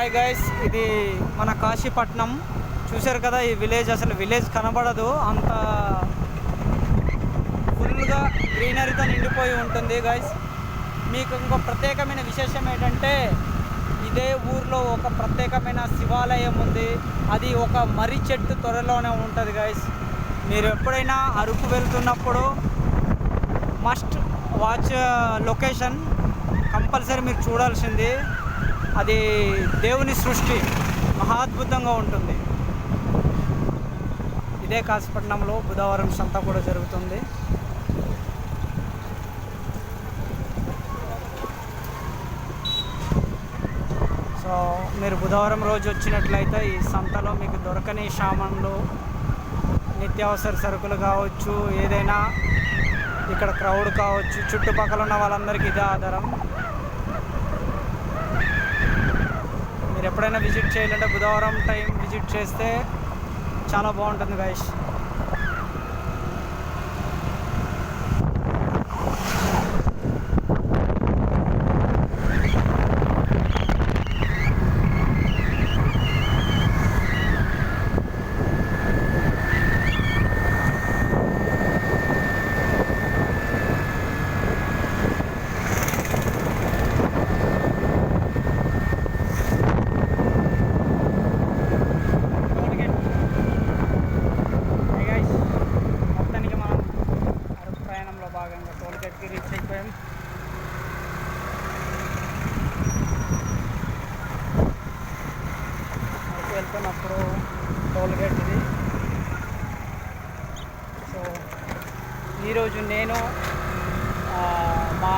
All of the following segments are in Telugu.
హాయ్ గైస్ ఇది మన కాశీపట్నం. చూశారు కదా ఈ విలేజ్ అసలు విలేజ్ కనబడదు. అంత ఫుల్గా గ్రీనరీతో నిండిపోయి ఉంటుంది గైస్ మీకు ఇంకో ప్రత్యేకమైన విశేషం ఏంటంటే ఇదే ఊర్లో ఒక ప్రత్యేకమైన శివాలయం ఉంది. అది ఒక మర్రి చెట్టు త్వరలోనే ఉంటుంది గైస్ మీరు ఎప్పుడైనా అరకు వెళ్తున్నప్పుడు మస్ట్ వాచ్ లొకేషన్ కంపల్సరీ మీరు చూడాల్సింది. అది దేవుని సృష్టి. మహాద్భుతంగా ఉంటుంది. ఇదే కాశీపట్నంలో బుధవారం సంత కూడా జరుగుతుంది. సో మీరు బుధవారం రోజు వచ్చినట్లయితే ఈ సంతలో మీకు దొరకని సామాన్లు నిత్యావసర సరుకులు కావచ్చు ఏదైనా ఇక్కడ క్రౌడ్ కావచ్చు చుట్టుపక్కల ఉన్న వాళ్ళందరికీ ఇదే ఆధారం. ఎప్పుడైనా విజిట్ చేయాలంటే బుధవారం టైం విజిట్ చేస్తే చాలా బాగుంటుంది guys toll gate Hey guys, మొత్తానికి మనం అరకు ప్రయాణంలో భాగంగా టోల్ గేట్కి రీచ్ అయిపోయాం అరకు వెళ్తున్నప్పుడు టోల్ గేట్ ఇది సో ఈరోజు నేను మా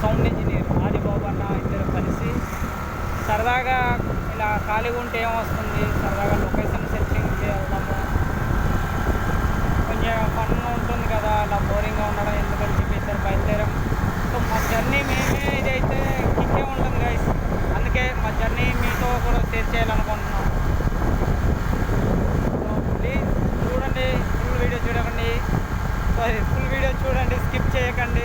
సౌండ్ ఇంజనీర్ ఆదిబాబు అన్న ఇద్దరు కలిసి సరదాగా ఇలా ఖాళీగా ఉంటే ఏమొస్తుంది సరదాగా లొకేషన్ చూడండి స్కిప్ చేయకండి.